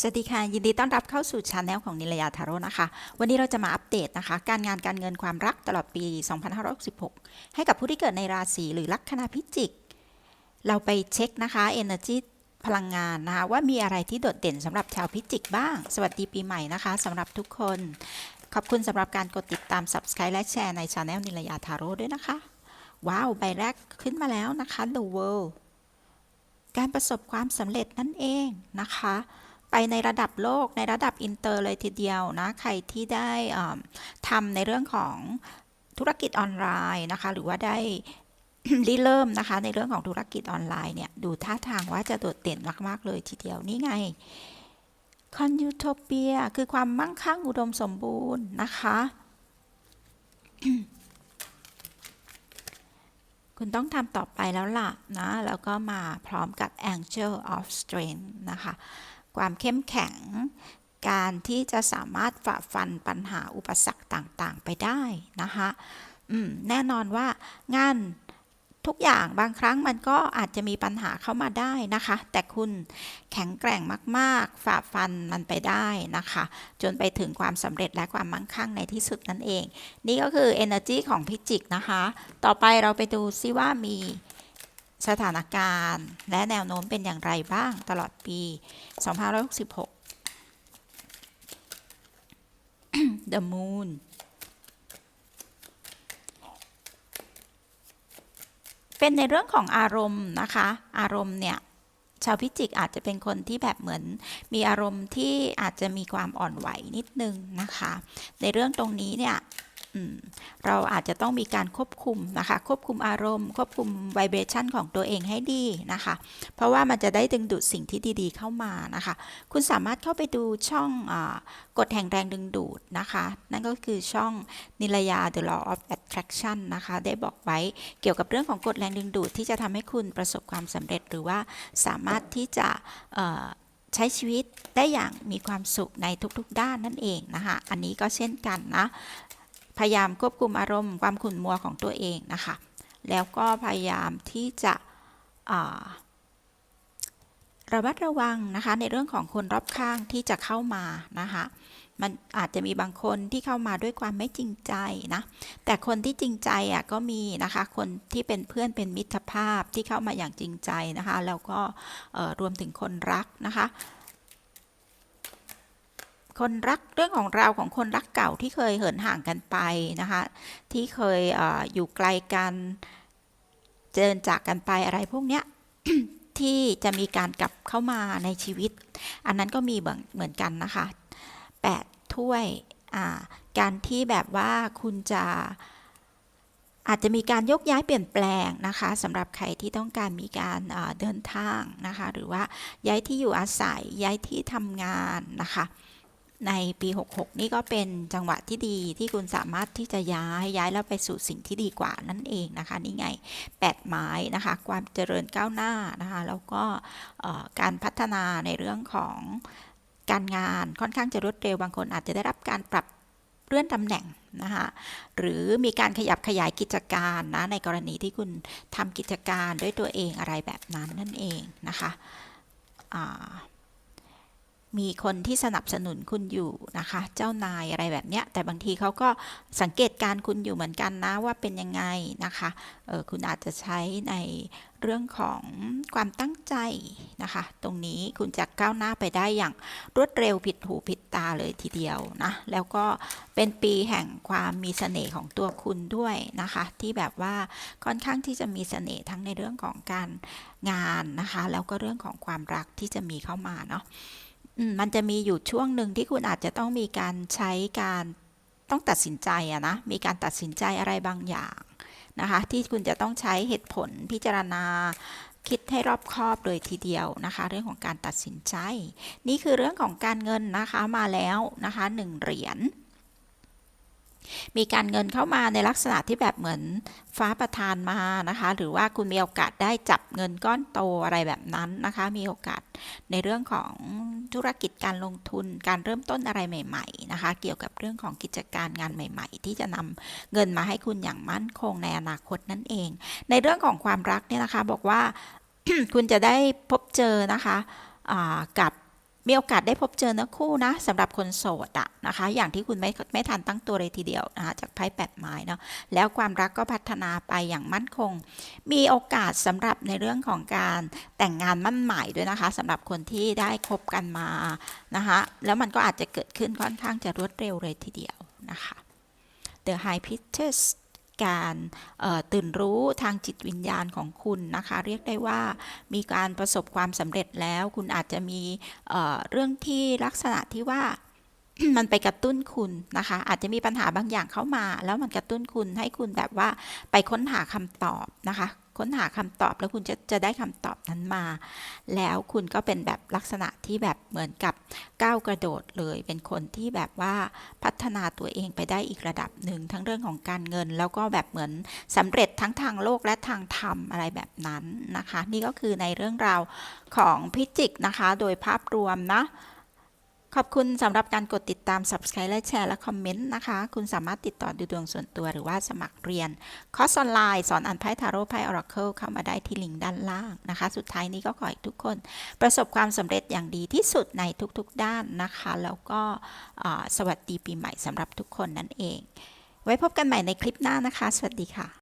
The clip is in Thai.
สวัสดีค่ะ ยินดีต้อนรับเข้าสู่ช anel ของนิลยาทาโร่นะคะ วันนี้เราจะมาอัปเดตนะคะ การงานการเงินความรักตลอดปี 2566 ให้กับผู้ที่เกิดในราศีหรือลัคนาพิจิก เราไปเช็คนะคะ energy พลังงานนะคะว่ามีอะไรที่โดดเด่นสำหรับชาวพิจิกบ้าง สวัสดีปีใหม่นะคะสำหรับทุกคน ขอบคุณสำหรับการกดติดตาม subscribe และแชร์ในช anel นิลยาทาโร่ด้วยนะคะ ว้าวใบแรกขึ้นมาแล้วนะคะ the world การประสบความสำเร็จนั่นเองนะคะ ในระดับโลกในระดับอินเตอร์เลยทีเดียวนะ ใครที่ได้ทำในเรื่องของธุรกิจออนไลน์นะคะ หรือว่าได้ริเริ่มนะคะ ในเรื่องของธุรกิจออนไลน์เนี่ย ดูท่าทางว่าจะโดดเด่นมาก ๆ เลยทีเดียวนี่ไงคอนยูโทเปียคือความมั่งคั่งอุดมสมบูรณ์นะคะ คุณต้องทำต่อไปแล้วล่ะนะ แล้วก็มาพร้อมกับ Angel of Strength นะคะ ความเข้มแข็ง การที่จะสามารถฝ่าฟันปัญหาอุปสรรคต่างๆ ไปได้นะคะแน่นอนว่างานทุกอย่างบางครั้งมันก็อาจจะมีปัญหาเข้ามาได้นะคะ แต่คุณแข็งแกร่งมาก ๆ ฝ่าฟันมันไปได้นะคะ จนไปถึงความสำเร็จและความมั่งคั่งในที่สุดนั่นเอง นี่ก็คือ energy ของพิจิกนะคะ ต่อไปเราไปดูซิว่ามี สถานการณ์ และแนวโน้มเป็นอย่างไรบ้างตลอดปี 2566 The Moon เป็นในเรื่องของอารมณ์นะคะ อารมณ์เนี่ยชาวพิจิกอาจจะเป็นคนที่แบบเหมือนมีอารมณ์ที่อาจจะมีความอ่อนไหวนิดนึงนะคะ ในเรื่องตรงนี้เนี่ย เราอาจจะต้องมีการควบคุมนะคะ ควบคุมอารมณ์ ควบคุมไวเบรชันของตัวเองให้ดีนะคะ เพราะว่ามันจะได้ดึงดูดสิ่งที่ดีๆเข้ามานะคะ คุณสามารถเข้าไปดูช่องอกฎแห่งแรงดึงดูดนะคะ นั่นก็คือช่องนิลยา The Law of Attraction นะคะ ได้บอกไว้เกี่ยวกับเรื่องของกฎแรงดึงดูดที่จะทำให้คุณประสบความสำเร็จหรือว่าสามารถที่จะใช้ชีวิตได้อย่างมีความสุขในทุกๆด้านนั่นเองนะคะ อันนี้ก็เช่นกันนะ พยายามควบคุมอารมณ์ความขุ่นมัวของตัวเองนะคะ แล้วก็พยายามที่จะระมัดระวังนะคะในเรื่องของคนรอบข้างที่จะเข้ามานะคะมันอาจจะมีบางคนที่เข้ามาด้วยความไม่จริงใจนะ แต่คนที่จริงใจอะก็มีนะคะ คนที่เป็นเพื่อนเป็นมิตรภาพที่เข้ามาอย่างจริงใจนะคะ แล้วก็รวมถึงคนรักนะคะ คนรักเรื่องของเราของคนรักเก่าที่เคยเหินห่างกันไปนะคะ ที่เคยเออยู่ไกลกันเดินจากกันไปอะไรพวกเนี้ยที่จะมีการกลับเข้ามาในชีวิต อันนั้นก็มีเหมือนกันนะคะแปดถ้วยการที่แบบว่าคุณจะอาจจะมีการยกย้ายเปลี่ยนแปลงนะคะสำหรับใครที่ต้องการมีการเดินทางนะคะ หรือว่าย้ายที่อยู่อาศัยย้ายที่ทำงานนะคะ ในปี 66 นี่ก็เป็นจังหวะที่ดีที่คุณสามารถที่จะย้ายย้ายแล้วไปสู่สิ่งที่ดีกว่านั่นเองนะคะนี่ไง 8 ไม้นะคะ ความเจริญก้าวหน้านะคะ แล้วก็การพัฒนาในเรื่องของการงานค่อนข้างจะรวดเร็วบางคนอาจจะได้รับการปรับเลื่อนตำแหน่งนะคะหรือมีการขยับขยายกิจการนะในกรณีที่คุณทำกิจการด้วยตัวเองอะไรแบบนั้นนั่นเองนะคะ มีคนที่สนับสนุนคุณอยู่นะคะ เจ้านายอะไรแบบเนี้ย แต่บางทีเขาก็สังเกตการคุณอยู่เหมือนกันนะว่าเป็นยังไงนะคะเออคุณอาจจะใช้ในเรื่องของความตั้งใจนะคะ ตรงนี้คุณจะก้าวหน้าไปได้อย่างรวดเร็วผิดหูผิดตาเลยทีเดียวนะ แล้วก็เป็นปีแห่งความมีเสน่ห์ของตัวคุณด้วยนะคะ ที่แบบว่าค่อนข้างที่จะมีเสน่ห์ทั้งในเรื่องของการงานนะคะ แล้วก็เรื่องของความรักที่จะมีเข้ามาเนาะ มันจะมีอยู่ช่วงหนึ่งที่คุณอาจจะต้องมีการใช้การต้องตัดสินใจอะนะ มีการตัดสินใจอะไรบางอย่างนะคะ ที่คุณจะต้องใช้เหตุผลพิจารณาคิดให้รอบคอบเลยทีเดียวนะคะ เรื่องของการตัดสินใจ นี่คือเรื่องของการเงินนะคะมาแล้วนะคะหนึ่งเหรียญ มีการเงินเข้ามาในลักษณะที่แบบเหมือนฟ้าประทานมานะคะ หรือว่าคุณมีโอกาสได้จับเงินก้อนโตอะไรแบบนั้นนะคะ มีโอกาสในเรื่องของธุรกิจการลงทุนการเริ่มต้นอะไรใหม่ๆนะคะ เกี่ยวกับเรื่องของกิจการงานใหม่ ๆ ที่จะนำเงินมาให้คุณอย่างมั่นคงในอนาคตนั่นเอง ในเรื่องของความรักเนี่ยนะคะบอกว่าคุณจะได้พบเจอนะคะกับ มีโอกาสได้พบเจอเนื้อคู่นะสำหรับคนโสดอะนะคะ อย่างที่คุณไม่ไม่ทันตั้งตัวเลยทีเดียวนะคะจากไพ่แปดไม้เนาะแล้วความรักก็พัฒนาไปอย่างมั่นคง มีโอกาสสำหรับในเรื่องของการแต่งงานมั่นหมายด้วยนะคะสำหรับคนที่ได้คบกันมานะคะแล้วมันก็อาจจะเกิดขึ้นค่อนข้างจะรวดเร็วเลยทีเดียวนะคะ The High Priestess การตื่นรู้ทางจิตวิญญาณของคุณนะคะ เรียกได้ว่ามีการประสบความสำเร็จแล้ว คุณอาจจะมีเอ่อเรื่องที่ลักษณะที่ว่ามันไปกระตุ้นคุณนะคะ อาจจะมีปัญหาบางอย่างเข้ามา แล้วมันกระตุ้นคุณให้คุณแบบว่าไปค้นหาคำตอบนะคะ ค้นหาคำตอบแล้วคุณจะจะได้คำตอบนั้นมา แล้วคุณก็เป็นแบบลักษณะที่แบบเหมือนกับก้าวกระโดดเลย เป็นคนที่แบบว่าพัฒนาตัวเองไปได้อีกระดับหนึ่งทั้งเรื่องของการเงิน แล้วก็แบบเหมือนสำเร็จทั้งทางโลกและทางธรรมอะไรแบบนั้นนะคะ นี่ก็คือในเรื่องราวของพิจิกนะคะ โดยภาพรวมนะ ขอบคุณสำหรับการกดติดตาม Subscribe และแชร์และคอมเมนต์นะคะ คุณสามารถติดต่อดูดวงส่วนตัวหรือว่าสมัครเรียน คอร์สออนไลน์ สอนอ่านไพ่ทาโร่ไพ่ออราเคิลเข้ามาได้ที่ลิงก์ด้านล่างนะคะ สุดท้ายนี้ก็ขอให้ทุกคน ประสบความสำเร็จอย่างดีที่สุดในทุกๆด้านนะคะ แล้วก็สวัสดีปีใหม่สำหรับทุกคนนั่นเอง ไว้พบกันใหม่ในคลิปหน้านะคะ สวัสดีค่ะ